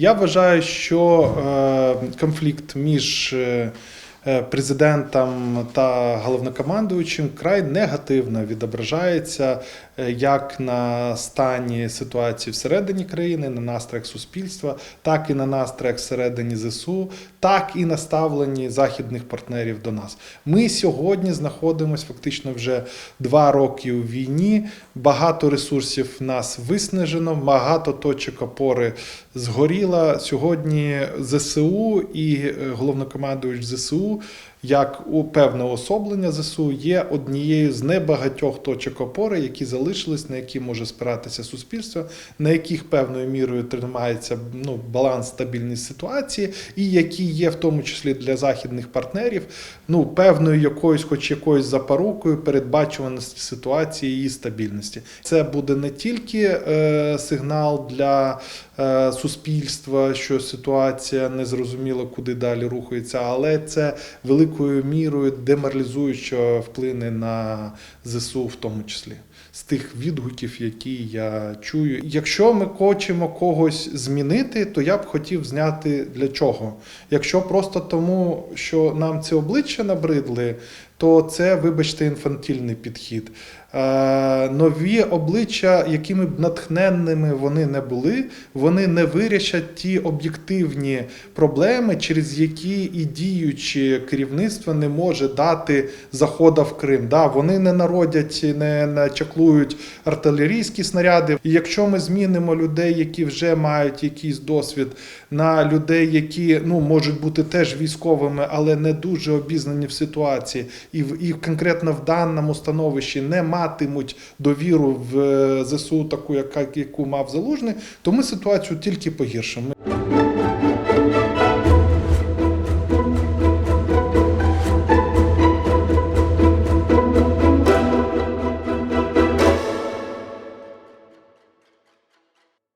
Я вважаю, що е, конфлікт між е, президентом та головнокомандуючим край негативно відображається е, як на стані ситуації всередині країни, на настроях суспільства, так і на настроях всередині ЗСУ, так і на ставленні західних партнерів до нас. Ми сьогодні знаходимося фактично вже два роки у війні. Багато ресурсів нас виснажено, багато точок опори згоріло. Сьогодні ЗСУ і е, головнокомандуючий Як у певне особлення ЗСУ, є однією з небагатьох точок опори, які залишились, на які може спиратися суспільство, на яких певною мірою тримається ну, баланс стабільність ситуації, і які є в тому числі для західних партнерів ну, певною якоюсь, хоч якоюсь запорукою передбачуваності ситуації і стабільності. Це буде не тільки е, сигнал для е, суспільства, що ситуація незрозуміло куди далі рухається, але це великою мірою деморалізуючо вплине на ЗСУ в тому числі. З тих відгуків, які я чую. Якщо ми хочемо когось змінити, то я б хотів зняти для чого? Якщо просто тому, що нам ці обличчя набридли, то це, вибачте, інфантільний підхід. Е, нові обличчя, якими б натхненними вони не були, вони не вирішать ті об'єктивні проблеми, через які і керівництво не може дати захода в Крим. Да, вони не народять, не начаклують артилерійські снаряди. І якщо ми змінимо людей, які вже мають якийсь досвід, на людей, які ну можуть бути теж військовими, але не дуже обізнані в ситуації, і в і конкретно в даному становищі не матимуть довіру в е, ЗСУ, таку, яка яку мав залужний, то ми ситуацію тільки погіршимо.